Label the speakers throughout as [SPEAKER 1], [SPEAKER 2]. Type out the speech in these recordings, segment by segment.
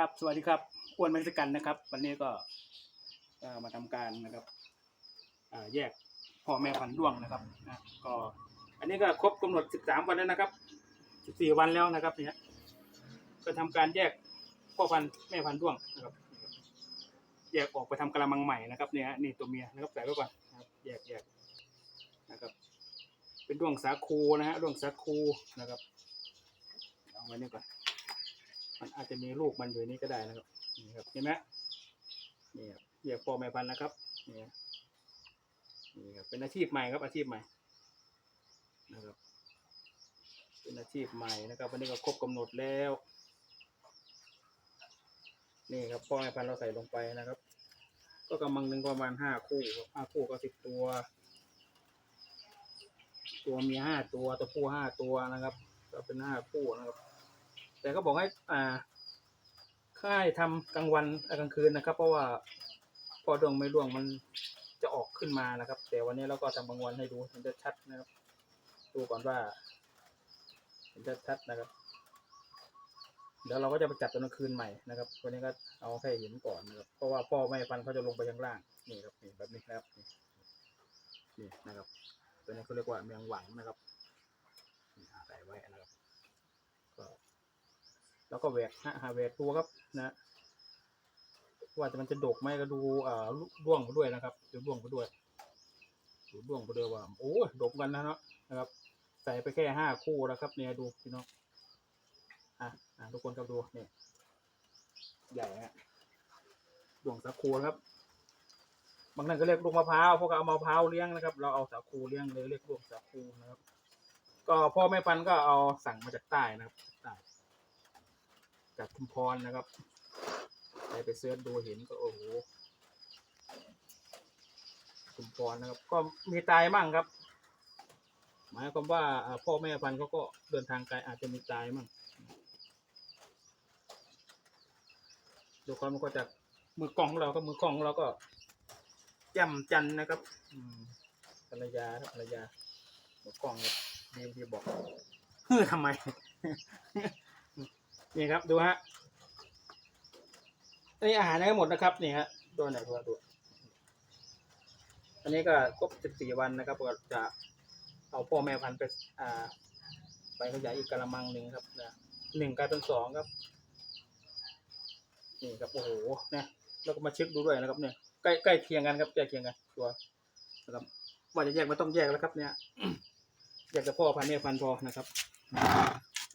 [SPEAKER 1] ครับสวัสดีครับอ้วนเม็กซิกันนะครับ วันนี้ก็มาทำการนะครับแยกพ่อแม่พันธุ์ด้วงนะครับนะก็อันนี้ก็ครบกำหนด 13 วันแล้วนะครับ 14 วันแล้วนะครับเนี่ยก็ทำการแยกพ่อพันธุ์แม่พันธุ์ด้วงนะครับ แยกออกไปทำกระมังใหม่นะครับเนี่ยนี่ตัวเมียนะครับใส่ไว้ก่อนนะครับแยกแยกนะครับ เป็นด้วงสาคูนะฮะด้วงสาคูนะครับเอาไว้นี่ก่อน มันอาจจะมีลูกมันอยู่นี้ก็ได้นะครับนี่ครับเห็นไหมนี่ครับเรียกพ่อแม่พันธุ์นะครับนี่ครับนี่ครับเป็นอาชีพใหม่ครับอาชีพใหม่นะครับเป็นอาชีพใหม่นะครับ วันนี้ก็ครบกำหนดแล้ว นี่ครับพ่อแม่พันธุ์เราใส่ลงไปนะครับ ก็กำลังหนึ่งประมาณห้าคู่ห้าคู่ก็สิบตัว ตัวมีห้าตัวตัวผู้ห้าตัวนะครับ ก็เป็นห้าคู่นะครับ แต่ก็บอกให้อ่าค่ายทำกลางวันกลางคืนนะครับ เพราะว่าพอดวงไม่ร่วงมันจะออกขึ้นมานะครับ แต่วันนี้เราก็ทำกลางวันให้ดูมันจะชัดนะครับ ดูก่อนว่ามันจะชัดนะครับ เดี๋ยวเราก็จะไปจัดตอนกลางคืนใหม่นะครับ วันนี้ก็เอาแค่เห็นก่อนนะครับ เพราะว่าพ่อแม่พันเขาจะลงไปข้างล่างนี่ครับนี่แบบนี้นะครับนี่นะครับ ตัวนี้เขาเรียกว่าเมียงหวังนะครับใส่ไว้นะครับก็ แล้วก็แหวกฮะหาแหวกตัวครับนะว่าจะมันจะดกไหมก็ดูอ่าร่วงไปด้วยนะครับดูร่วงไปด้วยดูร่วงไปด้วยว่าโอ้ยดกกันนะเนาะนะครับ ใส่ไปแค่ห้าคู่นะครับ เนี่ยดูพี่น้องอะอะทุกคนครับดูเนี่ยใหญ่ฮะดวงสาคูครับ บางท่านก็เรียกลูกมะพร้าวพวกเราเอามะพร้าวเลี้ยงนะครับ เราเอาสาคูเลี้ยงเลยเรียกลูกสาคูนะครับ ก็พ่อแม่พันธุ์ก็เอาสั่งมาจากใต้นะครับจากใต้ จากชุมพรนะครับใครไปเสิร์ชดูเห็นก็โอ้โหชุมพรนะครับ ก็มีตายมั่งครับ หมายความว่าพ่อแม่พันธุ์เขาก็เดินทางไกลอาจจะมีตายมั่งดูความมันก็จากมือกล้องเราก็มือกล้องเราก็แจ่มจันนะครับอืมภรรยาครับภรรยามือกล้องครับดีดีบอกเฮ้อทำไม นี่ครับดูฮะอันนี้อาหารได้หมดนะครับนี่ฮะตัวไหนตัวตัวอันนี้ก็ครบสิบสี่วันนะครับก็จะเอาพ่อแม่พันธุ์ไปอ่าไปขยายอีกกระมังหนึ่งครับนะหนึ่งกลายเป็นสองครับนี่ครับโอ้โหนะแล้วก็มาเช็คดูด้วยนะครับเนี่ยใกล้ใกล้เคียงกันครับใกล้เคียงกันตัวนะครับว่าจะแยกไม่ต้องแยกแล้วครับเนี่ยแยกแต่พ่อพันธุ์แม่พันธุ์พอนะครับ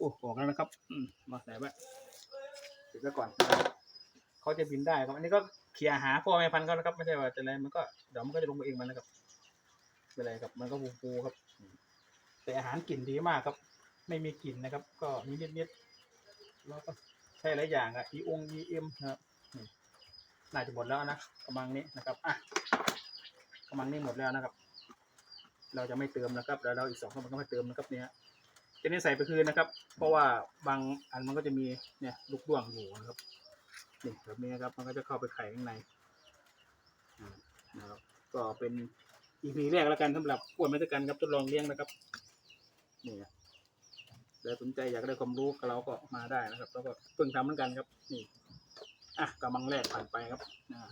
[SPEAKER 1] โอ้ออกแล้วนะครับอืมมาใส่ไว้ติดไว้ก่อนนะครับเขาจะบินได้ครับ อันนี้ก็เคลียร์หาพ่อแม่พันธุ์เขานะครับ ไม่ใช่ว่าจะอะไรมันก็เดี๋ยวมันก็จะลงไปเองมันนะครับไม่เป็นไรครับมันก็ฟูฟูๆครับ แต่อาหารกลิ่นดีมากครับ ไม่มีกลิ่นนะครับ ก็มีนิดๆแล้วก็ใช่หลายอย่างอะอีองอีเอ็มนะครับนี่น่าจะหมดแล้วนะกระมังนี้นะครับอะกระมังนี้หมดแล้วนะครับ เราจะไม่เติมนะครับ แล้วเราอีกสองกระมังก็ไม่เติมนะครับเนี่ย จะนี้ใส่ไปคืนนะครับ เพราะว่าบางอันมันก็จะมีเนี่ยลูกด้วงอยู่นะครับนี่แบบนี้นะครับ มันก็จะเข้าไปไข่ข้างในนะครับ ก็เป็น EP แรกแล้วกันสำหรับอ้วนม่ตกันครับทดลองเลี้ยงนะครับนี่นะเดี๋ยวสนใจอยากได้ความรู้เราก็มาได้นะครับ แล้วก็เพิ่งทำเหมือนกันครับ นี่ อะกำลังแรกผ่านไปครับอ่า